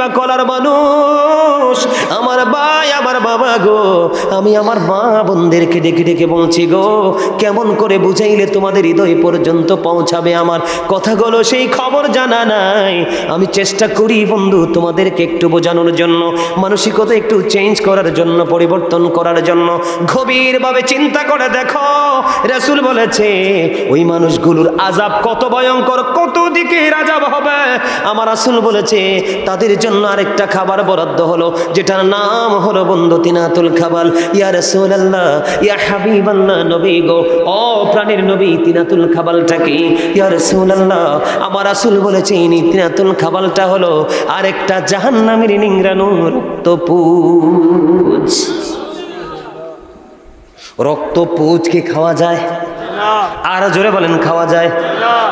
শিবা কলার মানুষ। আমার ভাই, আমার বাবা গো, আমি আমার মা বোনদেরকে ডেকে ডেকে বলছি গো, কেমন করে বুঝাইলে তোমাদের হৃদয় পর্যন্ত পৌঁছাবে আমার? কথাগুলো সেই খবর জানা নাই। আমি চেষ্টা করি বন্ধু তোমাদেরকে একটু বোঝানোর জন্য, মানসিকতা একটু চেঞ্জ করার জন্য, পরিবর্তন করার জন্য। গভীরভাবে চিন্তা করে দেখো, রাসূল বলেছে, ওই মানুষগুলোর আজাব কত ভয়ঙ্কর, কত দিকে আজাব হবে? আমার রাসূল বলেছে, তাদের জন্য আরেকটা খাবার বরাদ্দ হলো, যেটার নাম হলো বন্ধু তিনাতুল খাবাল। ইয়া রাসূলুল্লাহ, ইয়া হাবিবাল্লাহ নবী গো ও প্রাণীর নবী তিনাতুল খাবালটা কি? ইয়া রাসূলুল্লাহ, আমার রাসূল বলেছে এই তিনাতুল খাবালটা হলো আরেকটা জাহান্নামের নিংরানো রক্তপুজ। রক্তপুজ কি খাওয়া যায়? আরও জোরে বলেন খাওয়া যায়।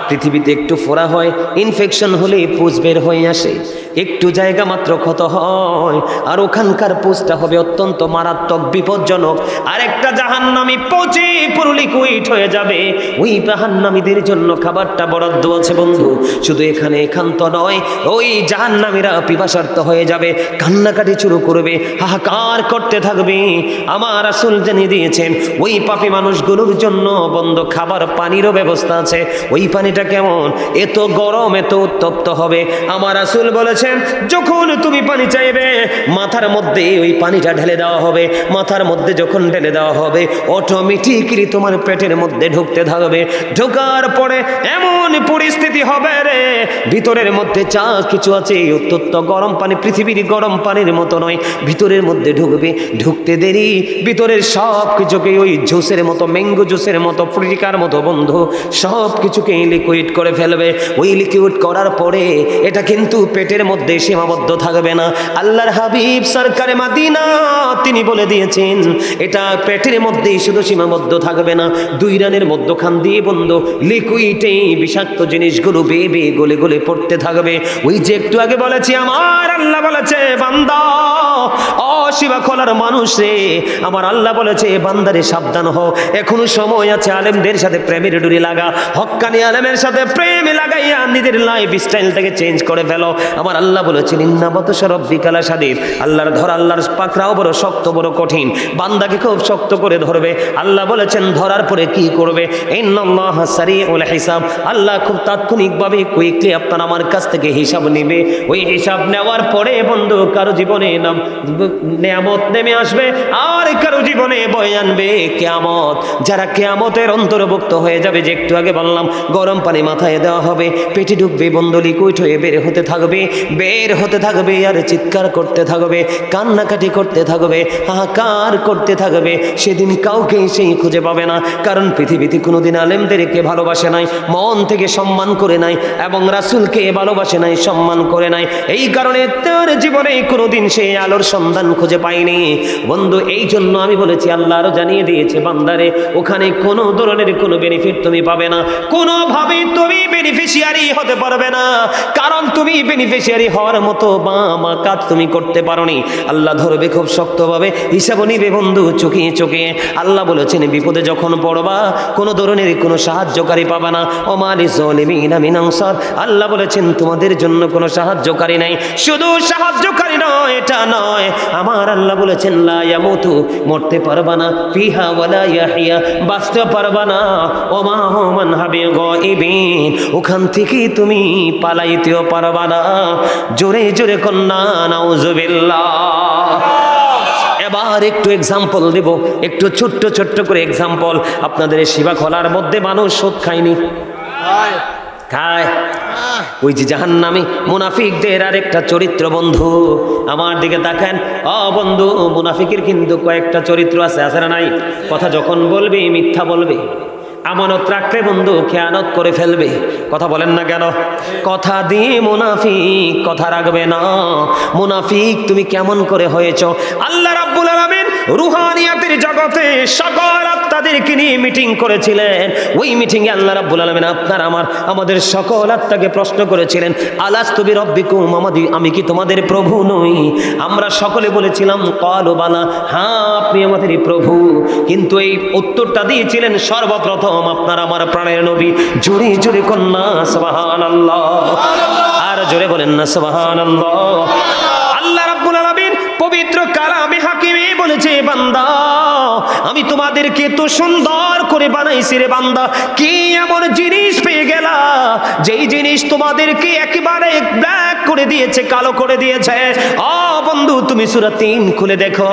পৃথিবীতে একটু ফোড়া হয় ইনফেকশন হলে পুজ বের হয়ে আসে। একটু জায়গা মাত্র ক্ষত হয় আর ওখানকার পুজটা হবে অত্যন্ত মারাত্মক বিপজ্জনক। আর একটা জাহান্নামি পচে পুরো লিকুইড হয়ে যাবে। ওই জাহান্নামীদের জন্য খাবারটা বরাদ্দ আছে বন্ধু। শুধু এখানে এখান্ত নয় ওই জাহান্নামীরা পিপাসার্থ হয়ে যাবে কান্নাকাটি শুরু করবে হাহাকার করতে থাকবে। আমার আসল জানিয়ে দিয়েছেন ওই পাপী মানুষগুলোর জন্য বন্ধ খাবার পানিরও ব্যবস্থা আছে। ওই পানিটা কেমন? এত গরম, এত উত্তপ্ত হবে। আমার আসল বলেছেন, যখন তুমি পানি চাইবে, মাথার মধ্যে ওই পানিটা ঢেলে দেওয়া হবে। মাথার মধ্যে যখন ঢেলে দেওয়া হবে অটোমেটিকলি তোমার পেটের মধ্যে ঢুকতে থাকবে। ঢোকার পরে এমন পরিস্থিতি হবে রে, ভিতরের মধ্যে চা কিছু আছে উত্তপ্ত গরম পানি পৃথিবীর গরম পানির মতো নয়। ভিতরের মধ্যে ঢুকবে, ঢুকতে দেরি। ভিতরের সব কিছুকে ওই জুসের মতো ম্যাঙ্গো জুসের মতো ফ্রিকার মতো বন্ধু, সব কিছুকে লিকুইড করে ফেলবে। ওই লিকুইড করার পরে এটা কিন্তু পেটের মধ্যে সীমাবদ্ধ থাকবে না। আল্লাহর হাবিব সরকারে মাদিনা, তিনি বলে দিয়েছেন, এটা পেটের মধ্যেই শুধু সীমাবদ্ধ থাকবে না। দুই রানের মধ্যখান দিয়ে বন্ধ লিকুইডে বিষাক্ত জিনিসগুলো বে বে গলে গলে পড়তে থাকবে। ওই যে একটু আগে বলেছি, আমার আল্লাহ বলেছে, বান্দা অশিবা খোলার মানুষ আমার আল্লাহ বলেছে, বান্দারে সাবধান হও। এখনও সময় আছে আলেমদের সাথে প্রেমের ডুরি লাগা, হক্কানি আলেমের সাথে প্রেম লাগাইয়া নিজের লাইফ স্টাইলটাকে চেঞ্জ করে ফেলো। আমার আল্লাহ বলেছেন ইন্নাবত সরব বিকালা সাদির আল্লাহর ধর, আল্লাহর পাকরাও বড় শক্ত, বড় কঠিন। বান্দাকে খুব শক্ত করে ধরবে। আল্লাহ বলেছেন, ধরার পরে কি করবে? হিসাব। আল্লাহ খুব তাৎক্ষণিকভাবে কুইকলি আপনার, আমার কাছ থেকে হিসাব নেবে। ওই হিসাব নেওয়ার পরে বন্ধু, কারও জীবনে নাম, নেয়ামত নেমে আসবে, আর কারও জীবনে বয়ে আনবে কেয়ামত। যারা কেয়ামতের অন্তর্ভুক্ত হয়ে যাবে যে একটু আগে বললাম, গরম পানি মাথায় দেওয়া হবে, পেটে ঢুকবে বন্ধ লিকুইড হয়ে বের হতে থাকবে, বের হতে থাকবে আর চিৎকার করতে থাকবে, কান্নাকাটি করতে থাকবে, হাহাকার করতে থাকবে, সেদিন কাউকেই সেই খুঁজে পাবে না, কারণ পৃথিবীতে কোনোদিন আলেমদেরকে ভালোবাসে নাই, মন থেকে সম্মান করে নাই, এবং রাসুলকে ভালোবাসে নাই, সম্মান করে নাই। এই কারণে তোর জীবনে কোনোদিন সেই আলোর সন্ধান খুঁজে পায়নি। বন্ধু এই জন্য আমি বলেছি, আল্লাহ আরও জানিয়ে দিয়েছে, বান্দারে, ওখানে কোনো ধরনের কোনো বেনিফিট তুমি পাবে না। কোনোভাবেই তুমি বেনিফিশিয়ারি হতে পারবে না। কারণ তুমি বেনিফিশিয়ারি হওয়ার মতো বা মা কাজ তুমি করতে পারোনি। আল্লাহ ধরবে খুব শক্তভাবে। হিসাব নিবে বন্ধু চুকিয়ে চুকিয়ে আল্লাহ বলেছেন, বিপদে যখন পড়বা, কোনো ধরনের কোনো সাহায্যকারী পাবা না। ওমালি জলিমিনা আল্লাহ বলেছেন, তোমাদের জন্য কোনো সাহায্যকারী নাই। শুধু সাহায্যকারী নয়, এটা নয়। আমার আল্লাহ বলেছেন, লা ইয়ামুতু, মরতে পারবা না। ফিহা ওয়ালা ইয়াহিয়া। বাঁচতে পারবা ওমা হোমান ওখান থেকে তুমি পালাইতেও পারবা না। জোরে জোরে কন্যা এবার একটু এক্সাম্পল দেব। একটু ছোট্ট ছোট্ট করে এক্সাম্পল আপনাদের শিবা খোলার মধ্যে মানুষ সুদ খায়নি। খায়। ওই যে জাহান্নামি মুনাফিকদের আর একটা চরিত্র, বন্ধু। আমার দিকে দেখেন। অ, বন্ধু, মুনাফিকের কিন্তু কয়েকটা চরিত্র আছে আছে না নাই? কথা যখন বলবে, মিথ্যা বলবে। আমানত রাখলে বন্ধু খেয়ানত করে ফেলবে। কথা বলেন না কেন? কথা দিয়ে মুনাফিক কথা রাখবে না। মুনাফিক, তুমি কেমন করে হয়েছ? আল্লাহ রাব্বুল আলামিন রুহানিয়াতের জগতে সকল আত্মাদেরকে নিয়ে মিটিং করেছিলেন। ওই মিটিংয়ে আল্লাহ রাব্বুল আলামিন আপনার, আমার, আমাদের সকল আত্মাকে প্রশ্ন করেছিলেন আলাস তুমি রব্বিকুম আমাদি, আমি কি তোমাদের প্রভু নই? আমরা সকলে বলেছিলাম, কল বালা হ্যাঁ আপনি আমাদের প্রভু। কিন্তু এই উত্তরটা দিয়েছিলেন সর্বপ্রথম। আপনার আমার প্রাণের নবী। জোরে জোরে কন্যা, সুবহানাল্লাহ। আর জোরে বলেন না, সুবহানাল্লাহ। কালামে হাকিমে বলেছে, বান্দা, আমি তোমাদেরকে তো সুন্দর করে বানাইছি রে বান্দা, কি এমন জিনিস পেয়ে গেলা? যেই জিনিস তোমাদেরকে একেবারে ব্ল্যাক করে দিয়েছে, কালো করে দিয়েছে। তুমি সুরা তিন খুলে দেখো।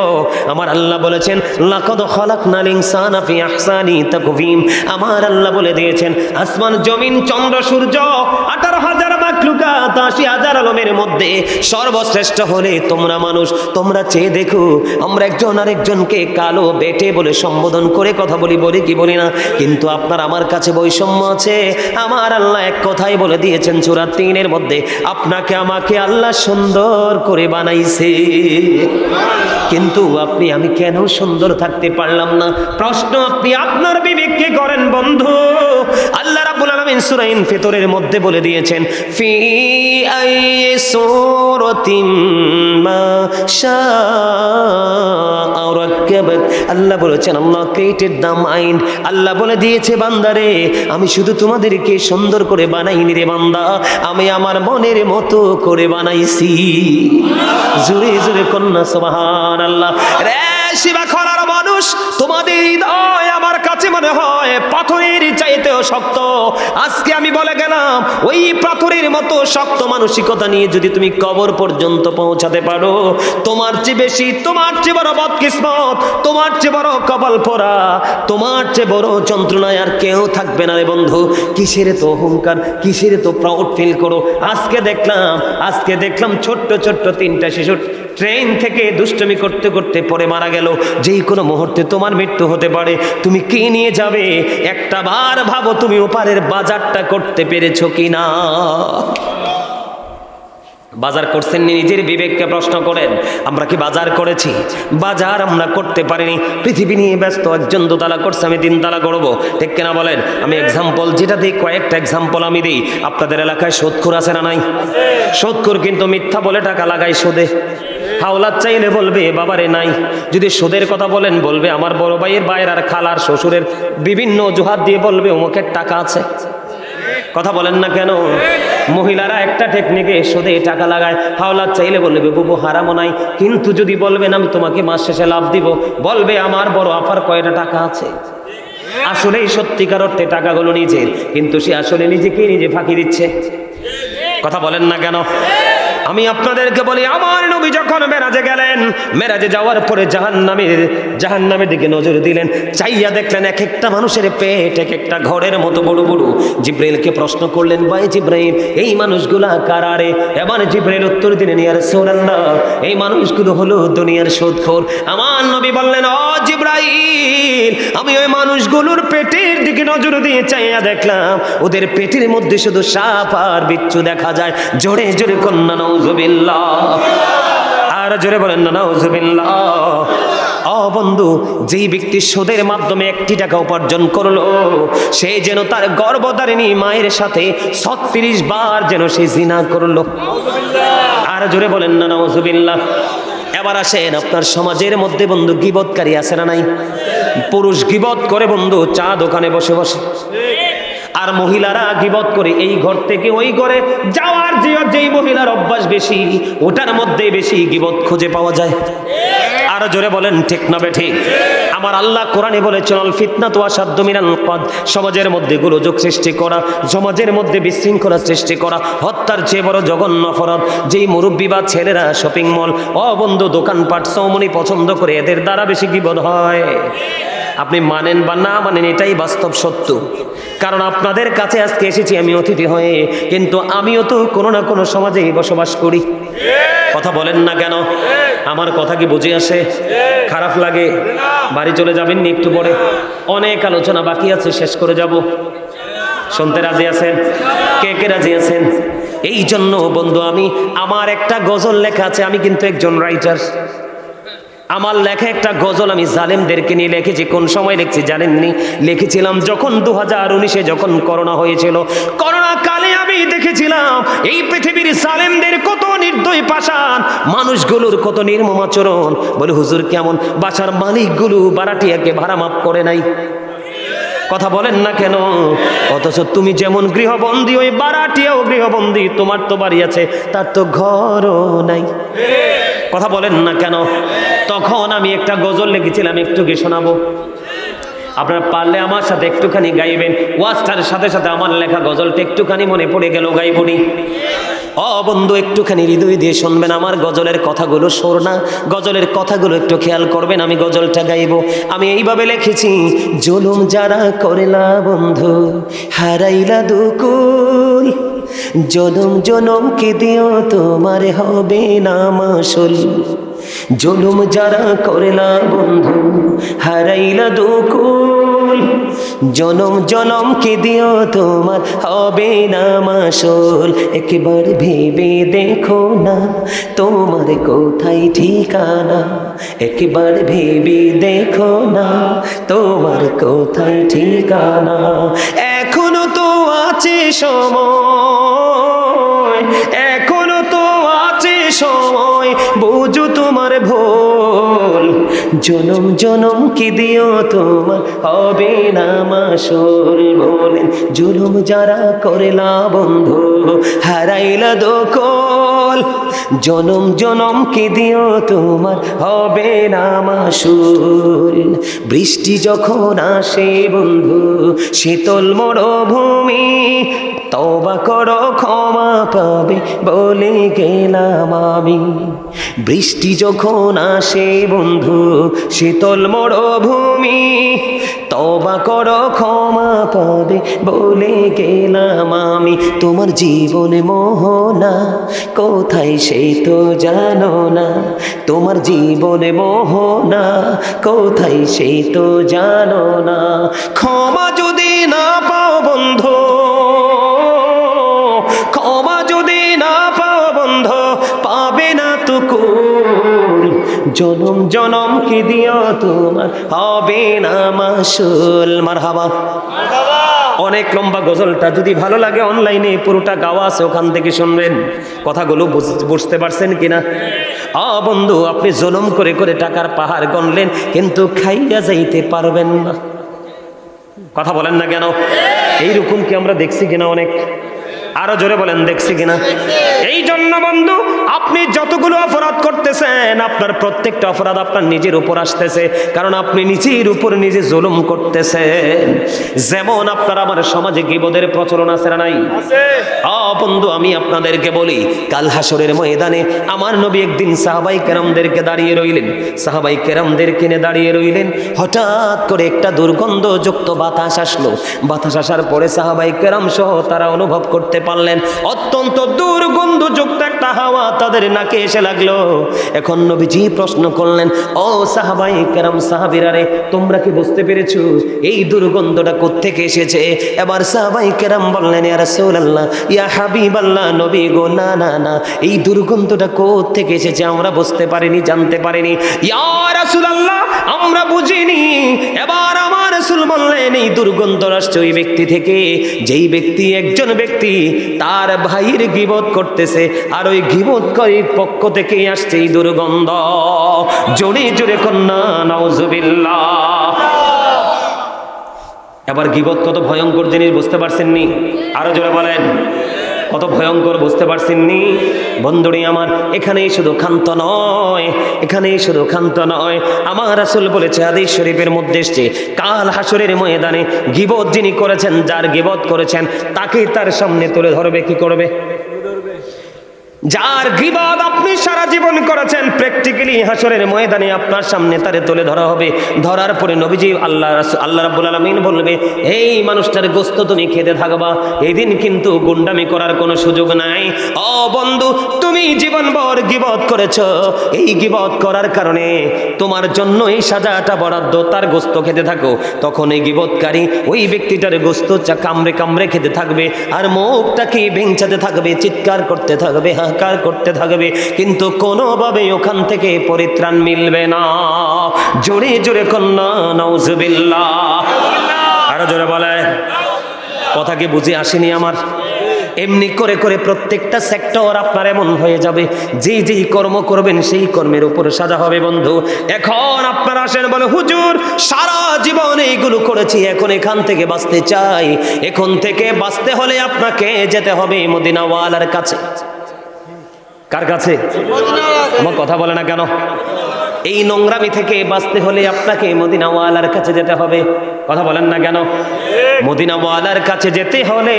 আমার আল্লাহ বলেছেন, লাকদ খালাকনাল ইনসানা ফি আহসানি তাকওয়িম আমার আল্লাহ বলে দিয়েছেন, আসমান, জমিন, চন্দ্র, সূর্য 18000 মাখলুকাত 80000 আলমের মধ্যে সর্বশ্রেষ্ঠ হলে তোমরা মানুষ, তোমরা চেয়ে দেখো, আমরা একজন আরেকজনকে কালো বেটে বলে সম্বোধন করে কথা বলি বলি কি বলি না? কিন্তু আপনার আমার কাছে বৈষম্য আছে। আমার আল্লাহ এক কথাই বলে দিয়েছেন চূড়া তিনের মধ্যে, আপনাকে আমাকে আল্লাহ সুন্দর করে বানাইছে। কিন্তু আপনি, আমি কেন সুন্দর থাকতে পারলাম না? প্রশ্ন আপনি আপনার বিবেককে করেন বন্ধু। আলামিন সূরা ইনফিতরের মধ্যে বলে দিয়েছেন, ফি আল্লাহ বলেছেন, Allah created the mind Allah বলে দিয়েছে, বান্দারে, আমি শুধু তোমাদেরকে সুন্দর করে বানাইনি রে বান্দা, আমি আমার মনের মতো করে বানাইছি। জুড়ে জুড়ে কন্যা সুবহান আল্লাহ রে শিবা খরার মানুষ, তোমাদের হৃদয় আমার কাছে মনে হয় পাথরের চাইতেও শক্ত। আজকে আমি বলে গেলাম, ওই পাথরের মতো শক্ত মানসিকতা নিয়ে যদি তুমি কবর পর্যন্ত পৌঁছাতে পারো, তোমার চেয়ে বেশি, তোমার চেয়ে বড় বদকিসমত, তোমার চেয়ে বড় কপাল পরা তোমার চেয়ে বড় যন্ত্রণায় আর কেউ থাকবে না রে বন্ধু। কিসের তো অহংকার, কিসের তো প্রাউড ফিল করো? আজকে দেখলাম আজকে দেখলাম ছোট্ট ছোট্ট তিনটা শিশু ট্রেন থেকে দুষ্টমি করতে করতে পরে মারা গেল। যেই কোনো মুহূর্তে তোমার মৃত্যু হতে পারে, তুমি কি নিয়ে যাবে? একটা বার ভাবো তুমি ওপারের বাজারটা করতে পেরেছ কি না বাজার করছেন? নিজের বিবেককে প্রশ্ন করেন, আমরা কি বাজার করেছি? বাজার আমরা করতে পারিনি। পৃথিবী নিয়ে ব্যস্ত, একজন দোতলা করছে, আমি তিনতলা করব। ঠিক কিনা বলেন? আমি এক্সাম্পল যেটা দিই, কয়েকটা এক্সাম্পল আমি দিই। আপনাদের এলাকায় সোদখুর আছে না নাই? সোদখুর কিন্তু মিথ্যা বলে টাকা লাগায় সোদে। হাওলাত চাইলে বলবে, বাবারে নাই। যদি সুদের কথা বলেন, বলবে, আমার বড় ভাইয়ের বাইর আর খালার শ্বশুরের বিভিন্ন অজুহাত দিয়ে বলবে, অমুকের টাকা আছে। কথা বলেন না কেন? মহিলারা একটা টেকনিকে সুদে টাকা লাগায়। হাওলার চাইলে বলবে, বুবু হারামও নাই। কিন্তু যদি বলবেন, আমি তোমাকে মাস শেষে লাভ দিব। বলবে, আমার বড় আফার কয়টা টাকা আছে? আসলেই সত্যিকার অর্থে টাকাগুলো নিজের, কিন্তু সে আসলে নিজেকে নিজে ফাঁকি দিচ্ছে। কথা বলেন না কেন? আমি আপনাদেরকে বলি, আমার নবী যখন মেরাজে গেলেন, মেরাজে যাওয়ার পরে জাহান্নামের জাহান্নামের দিকে নজর দিলেন, চাইয়া দেখলেন এক একটা মানুষের পেট এক একটা ঘরের মতো বড় বড়। জিব্রাইলকে প্রশ্ন করলেন, ভাই জিব্রাইল, এই মানুষগুলা কারারে এবার জিব্রাইল উত্তর দিলেন, ইয়ার সোনাল্লাহ এই মানুষগুলো হলো দুনিয়ার শোধখোর আমার নবী বললেন, ও জিব্রাইল, আমি ওই মানুষগুলোর পেটের দিকে নজর দিয়ে চাইয়া দেখলাম, ওদের পেটের মধ্যে শুধু সাপ আর বিচ্ছু দেখা যায়। জোরে জোরে কন্যা আর জোরে বলেন না বন্ধু, যেই ব্যক্তি সুদের মাধ্যমে একটি টাকা উপার্জন করল, সে যেন তার মায়ের সাথে ছত্রিশ বার যেন সে জিনা করল। আর জোরে বলেন না এবার আসেন, আপনার সমাজের মধ্যে বন্ধু গিবৎকারী আছে না নাই? পুরুষ গিবত করে বন্ধু, চা দোকানে বসে বসে। আর মহিলারা গিবত করে এই ঘর থেকে ওই ঘরে যাওয়ার যে যেই মহিলার অভ্যাস বেশি, ওটার মধ্যে বেশি গিবত খুঁজে পাওয়া যায়। আর জোরে বলেন, ঠিক না বে ঠিক আমার আল্লাহ কোরআনে বলেছেন অল ফিতনা তো আসাধ্য মিনাল কদ। সমাজের মধ্যে গোলযোগ সৃষ্টি করা, সমাজের মধ্যে বিশৃঙ্খলা সৃষ্টি করা, হত্যার চেয়ে বড় জঘন্য অপরাধ। যেই মুরব্বী বা ছেলেরা শপিং মল অবন্ধ দোকানপাট, সৌমনি পছন্দ করে এদের দ্বারা বেশি বিপদ হয়। আপনি মানেন বা না মানেন, এটাই বাস্তব সত্য। কারণ আপনাদের কাছে আজকে এসেছি আমি অতিথি হয়ে, কিন্তু আমিও তো কোনো না কোনো সমাজেই বসবাস করি। কথা বলেন না কেন? আমার কথা কি বুঝে আসে? খারাপ লাগে? বাড়ি চলে যাবেন নি একটু পরে? অনেক আলোচনা বাকি আছে, শেষ করে যাব। শুনতে রাজি আছেন? কে কে রাজি আছেন? এই জন্য বন্ধু, আমি, আমার একটা গজল লেখা আছে, আমি কিন্তু একজন রাইটার আমার লেখা একটা গজল আমি জালেমদেরকে নিয়ে লিখেছি। কোন সময় লিখছি জানেননি? লিখেছিলাম যখন দু হাজার উনিশে যখন করোনা হয়েছিল। করোনা কালে আমি দেখেছিলাম, এই পৃথিবীর জালেমদের কত নির্দয় পাশান মানুষগুলোর কত নির্মম আচরণ। বলে, হুজুর কেমন? বাসার মালিকগুলো বারাটিয়াকে ভাড়া মাপ করে নাই। কথা বলেন না কেন? অথচ তুমি যেমন গৃহবন্দী, ওই বারাটিয়াও গৃহবন্দী, তোমার তো বাড়ি আছে, তার তো ঘরও নাই। কথা বলেন না কেন? তখন আমি একটা গজল লিখেছিলাম, একটু কি শোনাবো। আপনারা পারলে আমার সাথে একটুখানি গাইবেন, ওয়াজটার সাথে সাথে আমার লেখা গজলটা একটুখানি মনে পড়ে গেল, গাইবনি। অ একটুখানি হৃদয় দিয়ে শুনবেন আমার গজলের কথাগুলো শোর না গজলের কথাগুলো একটু খেয়াল করবেন, আমি গজলটা গাইব। আমি এইভাবে লিখেছি, জুলুম যারা করেলা বন্ধু, হারাইলা দুকুল। জনম জনমকে দিও তোমার হবে না মাসুল। জুলুম যারা করেলা বন্ধু, হারাইলা দুকুল। জনম জনমকে দিও তোমার? হবে না মাসুল। একবার ভেবে দেখো না তোমার কোথায় ঠিকানা। একবার ভেবে দেখো না তোমার কোথায় ঠিকানা। এখনও তো আছে সময়, এখনও তো আছে সময়। বুঝো তোমার ভুল জনম জনম কি দিও তোমার? হবে না মাসুল বলেন জুলুম যারা করেলা বন্ধু, হারাইলা দোকল। জনম জনম কি দিও তোমার? হবে না মাসুল বৃষ্টি যখন আসে বন্ধু, শীতল মরুভূমি তবা করো, ক্ষমা পাবে বলে গেলাম আমি। বৃষ্টি যখন আসে বন্ধু, শীতল মরুভূমি তবা করো, ক্ষমা পাবে বলে গেলাম আমি। তোমার জীবনে মোহনা, কোথায় সেই তো জানো না। তোমার জীবনে মোহনা, কোথায় সেই তো জানো না। ক্ষমা যদি না পাও বন্ধু জনম জনম কি দিও তোমার? হবে না মাসুল। মার হাবা অনেক লম্বা গজলটা। যদি ভালো লাগে অনলাইনে পুরোটা গাওয়া আছে ওখান থেকে শুনবেন। কথাগুলো বুঝ- বুঝতে পারছেন কিনা? আ বন্ধু আপনি জনম করে করে টাকার পাহাড় গণলেন কিন্তু খাইয়া যাইতে পারবেন না। কথা বলেন না কেন? এইরকম কি আমরা দেখছি কিনা অনেক? আরও জোরে বলেন দেখছি কিনা? এই জন্য বন্ধু আপনি যতগুলো অপরাধ করতেছেন আপনার প্রত্যেকটা অপরাধ আপনার নিজের উপর আসতেছে। কারণ আপনি নিজের উপর নিজে জুলুম করতেছেন। যেমন আপনার আমার সমাজে গিবদের প্রচলন আছে না নাই? বন্ধু আমি আপনাদেরকে বলি কাল হাসরের ময়দানে আমার নবী একদিন সাহাবাই কেরামদেরকে দাঁড়িয়ে রইলেন। সাহাবাই কেরামদের কিনে দাঁড়িয়ে রইলেন। হঠাৎ করে একটা দুর্গন্ধযুক্ত বাতাস আসলো। বাতাস আসার পরে সাহাবাই কেরাম সহ তারা অনুভব করতে পারলেন। অত্যন্ত দুর্গন্ধযুক্ত একটা হাওয়া তাদের নাকে এসে লাগল। এখন নবীজি প্রশ্ন করলেন, ও সাহাবাই কেরাম সাহাবিরারে তোমরা কি বুঝতে পেরেছ এই দুর্গন্ধটা কোত্থেকে এসেছে? এবার সাহাবাই কেরাম বললেন, ইয়া রাসূলুল্লাহ, ইয়া হাবিবাল্লাহ, নবী গো, না না না, এই দুর্গন্ধটা কোত্থেকে এসেছে আমরা বুঝতে পারিনি, জানতে পারিনি। ইয়া রাসূলুল্লাহ, আমরা বুঝিনি। এবার আমার রাসূল বললেন, এই দুর্গন্ধ আসছে ওই ব্যক্তি থেকে, যেই ব্যক্তি একজন ব্যক্তি তার ভাইয়ের গিবত করতেছে, আর গিবতকারীর পক্ষ থেকে আসছে এই দুর্গন্ধ। জোরে জোরে কন্যা, নাউজুবিল্লাহ। এবার গিবত কত ভয়ঙ্কর জিনিস বুঝতে পারছেন নি আরও জোরে বলেন। কত ভয়ঙ্কর বুঝতে পারছেন নি বন্ধুরি আমার, এখানেই শুধু ক্ষান্ত নয়, এখানেই শুধু ক্ষান্ত নয়। আমার রাসূল বলেছে আদিস শরীফের মধ্যে এসছে, কাল হাসরের ময়দানে গিবত যিনি করেছেন, যার গিবত করেছেন তাকে তার সামনে তুলে ধরবে, কি করবে? যার গিবাদ আপনি সারা জীবন করেছেন প্র্যাকটিক্যালি হাসরের ময়দানে আপনার সামনে তারে তুলে ধরা হবে। ধরার পরে নবীজি আল্লাহ আল্লাহ রাব্বুল আলামিন বলবে, এই মানুষটার গোস্ত তুমি খেতে থাকবা। এই দিন কিন্তু গুন্ডামি করার কোনো সুযোগ নাই। অ বন্ধু, তুমি জীবনভর গিবত করেছ। এই গিবত করার কারণে তোমার জন্য এই সাজাটা বরাদ্দ, তার গোস্ত খেতে থাকো। তখন এই গিবতকারী ওই ব্যক্তিটার গোস্ত চা কামড়ে কামড়ে খেতে থাকবে। আর মুখটাকে ভেঙচাতে থাকবে, চিৎকার করতে থাকবে হাহাকার করতে থাকবে, কিন্তু কোনোভাবে ওখান থেকে পরিত্রাণ মিলবে না। জোরে জোরে কন্যা নৌজবিল্লা আরও জোরে বলে, কথা কি বুঝে আসেনি আমার? এমনি করে করে প্রত্যেকটা সেক্টর আপনার এমন হয়ে যাবে যেই যেই কর্ম করবেন সেই কর্মের উপর সাজা হবে বন্ধু। এখন আপনারা আসেন, বলে, হুজুর, সারা জীবন এইগুলো করেছি, এখন এখান থেকে বাঁচতে চাই। এখন থেকে বাঁচতে হলে আপনাকে যেতে হবে মদিনাওয়ালার কাছে। কার কাছে? আমার কথা বলে না কেন? এই নোংরামি থেকে বাঁচতে হলে আপনাকে মদিনাওয়ালার কাছে যেতে হবে। কথা বলেন না কেন? মদিনাওয়ালার কাছে যেতে হলে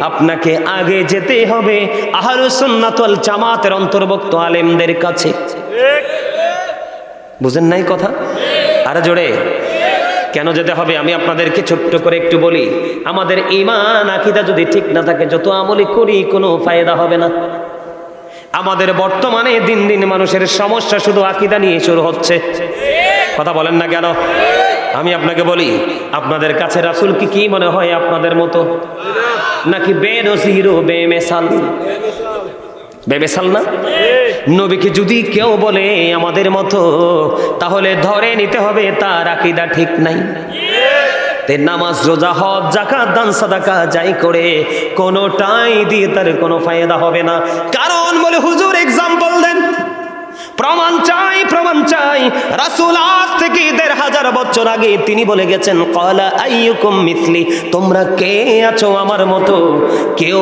আপনাকে আগে যেতে হবে আহলুসুন্নাতুল জামাতের অন্তর্ভুক্ত আলেমদের কাছে। বুঝেন নাই কথা? আরে জোরে। কেন যেতে হবে? আমি আপনাদেরকে ছোট্ট করে একটু বলি। আমাদের ইমান আকিদা যদি ঠিক না থাকে, যত আমলি করি, কোনো ফায়দা হবে না। আমাদের বর্তমানে দিন দিন মানুষের সমস্যা শুধু আকিদা নিয়ে শুরু হচ্ছে। কথা বলেন না কেন? আমি আপনাকে বলি, আপনাদের কাছে রাসুল কি কি মনে হয় আপনাদের মতো? নাকি বেনজিরো, বেমেসাল? বেমেসাল না? নবীকে যদি কেউ বলে আমাদের মতো, তাহলে ধরে নিতে হবে তার আকিদা ঠিক নাই। তে নামাজ, রোজা, হজ জাকাত দান, সাদাকা যাই করে কোনোটাই দিয়ে তার কোনো ফায়দা হবে না। কারণ বলে হুজুর এক্সাম্পল দেন প্রমাণ চাই প্রমাণ চাই। রাসূল আজ থেকে দেড় হাজার বছর আগে তিনি বলে গেছেন, কলা আইয়ুকুম মিথলি তোমরা কে আছো আমার মতো? কেউ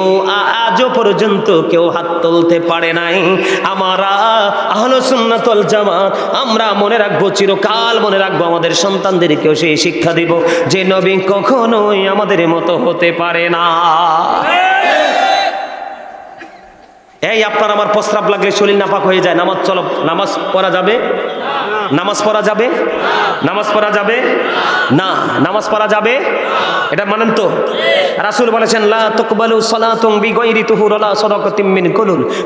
আজও পর্যন্ত কেউ হাত তুলতে পারে নাই। আমরা আহলো সুন্নাতুল জামাত, আমরা মনে রাখব, চিরকাল মনে রাখব আমাদের সন্তানদেরকেও সেই শিক্ষা দিব যে, নবী কখনোই আমাদের মতো হতে পারে না। এই, আপনার আমার প্রস্রাব লাগলে শরীর নাপাক হয়ে যায়। নামাজ চলো, নামাজ পড়া যাবে? নামাজ পড়া যাবে? নামাজ পড়া যাবে? না, নামাজ পড়া যাবে? এটা মানেন তো? রাসুল বলেছেন, লা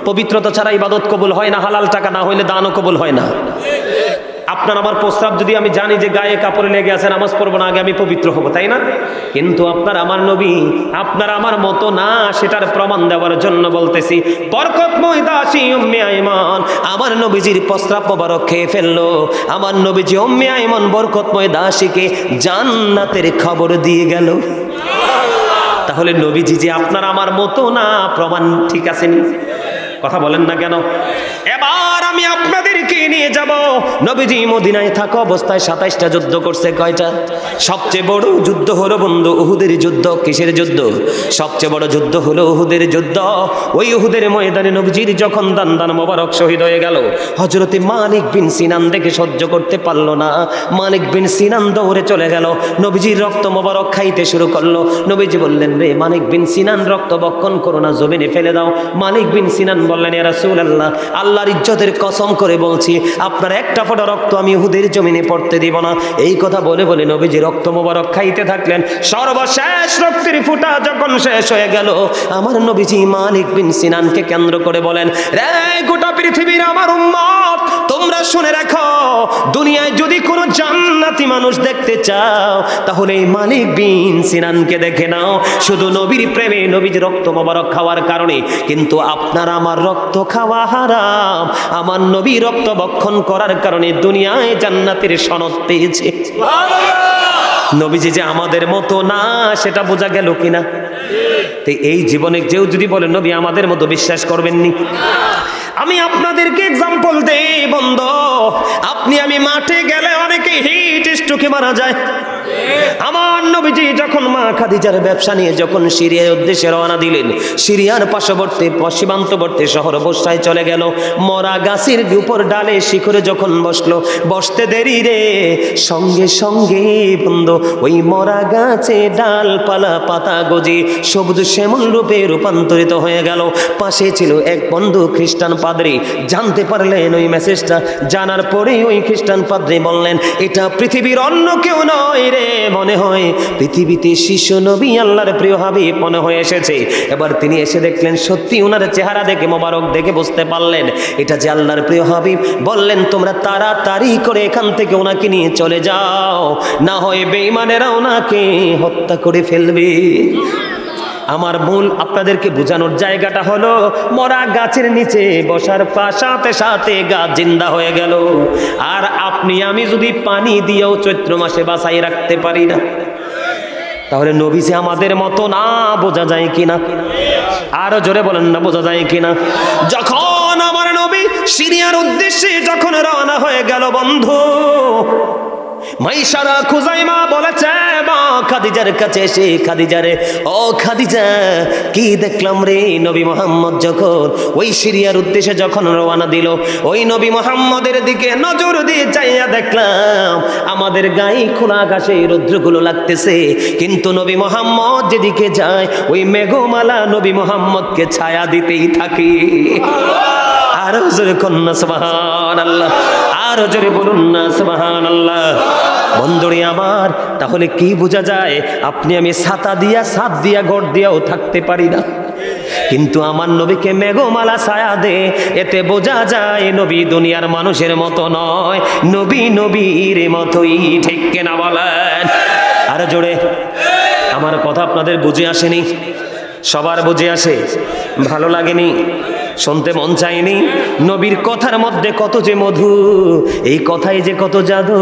পবিত্রতা ছাড়া ইবাদত কবুল হয় না, হালাল টাকা না হইলে দানও কবুল হয় না। আপনার আমার প্রস্তাব যদি আমি জানি যে গায়ে কাপড়ে লেগে আছে, নামাজ পড়ব না, আগে আমি পবিত্র হব, তাই না? কিন্তু আপনার আমার নবী, আপনার আমার মতো না, সেটার প্রমাণ দেওয়ার জন্য বলতেছি বরকতময় দাসী উম্মে আইমান, আমার নবীজির প্রস্তাব মোবারক খেয়ে ফেলল। আমার নবীজি উম্মে আইমান বরকতময় দাসীকে জান্নাতের খবর দিয়ে গেল। তাহলে নবীজি যে আপনার আমার মতো না, প্রমাণ ঠিক আছে কথা বলেন না কেন? এবার নিয়ে যাব। নবীজি মদিনায় থাকা অবস্থায় সাতাইশটা যুদ্ধ করছে, কয়টা? সবচেয়ে বড় যুদ্ধ হলো বন্ধু উহুদের যুদ্ধ। কিসের যুদ্ধ? সবচেয়ে বড় যুদ্ধ হলো উহুদের যুদ্ধ। ওই উহুদের ময়দানে নবীজির যখন দান দান মোবারক শহীদ হয়ে গেল হজরতে মালিক বিন সিনান দেখে সহ্য করতে পারল না। মালিক বিন সিনান দৌড়ে চলে গেল, নবীজির রক্ত মোবারক খাইতে শুরু করল। নবীজি বললেন, রে মালিক বিন সিনান, রক্ত বক্ষণ করো না, জমিনে ফেলে দাও। মালিক বিন সিনান বললেন এরা সুল আল্লাহ আল্লাহর ইজ্জতের কসম করে বলছি আপনার একটা ফোটা রক্ত আমি হুদের জমিনে পড়তে দিব না। এই কথা বলে বলে নবীজি রক্ত মোবারক খাইতে থাকলেন। সর্বশেষ রক্তের ফুটা যখন শেষ হয়ে গেল, আমার নবীজি মালিক বিন সিনানকে কেন্দ্র করে বলেন, রে গোটা পৃথিবীর আমার উম্মত তোমরা শুনে রাখো, দুনিয়ায় যদি কোনো জান্নাতি মানুষ দেখতে চাও, তাহলে এই মালিক বিন সিনানকে দেখে নাও। শুধু নবীর প্রেমে নবীর রক্ত মোবারক খাওয়ার কারণে, কিন্তু আপনার আমার রক্ত খাওয়া হারাম। আমার নবী রক্ত বক্ষণ করার কারণে দুনিয়ায় জান্নাতের সনদ পেয়েছে। নবীজি যে আমাদের মতো না, সেটা বোঝা গেল কিনা? এই জীবনে কেউ যদি বলেন নবী, আমাদের মতো বিশ্বাস করবেননি? আমি আপনাদেরকে এক্সাম্পল দেই বন্ধ। আপনি আমি মাঠে গেলে অনেকে হিট স্ট্রোকে মারা যায়। আমার নবীজি যখন মা খাদিজার ব্যবসা নিয়ে যখন সিরিয়ার উদ্দেশ্যে রওনা দিলেন, সিরিয়ার পার্শ্ববর্তী সীমান্তবর্তী শহর বসায় চলে গেল। মরা গাছের উপর ডালে শিখরে যখন বসল, বসতে দেরি রে। সঙ্গে সঙ্গে বন্ধু, ওই মরা গাছে ডালপালা, পাতা গজি, সবুজ শ্যামল রূপে রূপান্তরিত হয়ে গেল। পাশে ছিল এক বন্ধু খ্রিস্টান পাদ্রী। জানতে পারলেন ওই মেসেজটা জানার পরেই ওই খ্রিস্টান পাদ্রী বললেন, এটা পৃথিবীর অন্য কেউ নয় রে। মনে হয় পৃথিবীতে শিশু নবী আল্লাহর প্রিয় হাবিব মনে হয়ে এসেছে। এবার তিনি এসে দেখলেন, সত্যি ওনার চেহারা দেখে মোবারক দেখে বুঝতে পারলেন, এটা যে আল্লাহর প্রিয় হাবিব। বললেন, তোমরা তাড়াতাড়ি করে এখান থেকে ওনাকে নিয়ে চলে যাও, না হয় বেইমানেরা ওনাকে হত্যা করে ফেলবে। আমার মূল আপনাদেরকে বোঝানোর জায়গাটা হলো, মরা গাছের নিচে বসার পা, সাথে সাথে গাছ জিন্দা হয়ে গেল। আর আপনি, আমি যদি পানি দিয়েও চৈত্র মাসে বাসাই রাখতে পারি না, তাহলে নবী যে আমাদের মতো না, বোঝা যায় কিনা? আরও জোরে বলেন না, বোঝা যায় কিনা? যখন আমার নবী সিরিয়ার উদ্দেশ্যে যখন রওনা হয়ে গেল, বন্ধু মাইশারা খুজাইমা বলেছে, মা খাদিজার কাছে এসে, খাদিজারে, ও খাদিজা, কি দেখলাম রে নবী মোহাম্মদ যখন? ওই সিরিয়ার উদ্দেশ্যে যখন রওনা দিল, ওই নবী মোহাম্মদের দিকে নজর দিয়ে চাইয়া দেখলাম, আমাদের গায়ে খোলা আকাশে রৌদ্রগুলো লাগতেছে। কিন্তু নবী মোহাম্মদ যেদিকে যায়, ওই মেঘমালা নবী মোহাম্মদকে ছায়া দিতেই থাকে। আরও জোরে কন্যা সুবহান আল্লাহ আরও জোরে বলুন না সুবহান আল্লাহ বন্ধুরে আমার, তাহলে কি বোঝা যায়? আপনি আমি ছাতা দিয়া সাত দিয়া গড় দিয়াও থাকতে পারি না। কিন্তু আমার নবীকে মেঘমালা ছায়া দে, এতে বোঝা যায় নবী দুনিয়ার মানুষের মতো নয়। নবী নবীর মতোই, ঠিক কেনা বলেন? আরও জোরে। আমার কথা আপনাদের বুঝে আসেনি? সবার বুঝে আসে? ভালো লাগেনি? শুনতে মন চায়নি। নবীর কথার মধ্যে কত যে মধু, এই কথাই যে কত জাদু,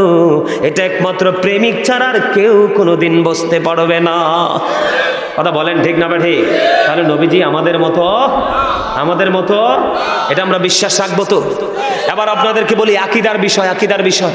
এটা একমাত্র প্রেমিক ছাড়ার আর কেউ কোনোদিন বসতে পারবে না। কথা বলেন ঠিক না ঠিক তাহলে নবীজি আমাদের মতো আমাদের মতো, এটা আমরা বিশ্বাস রাখব তো। এবার আপনাদেরকে বলি আকিদার বিষয় আকিদার বিষয়।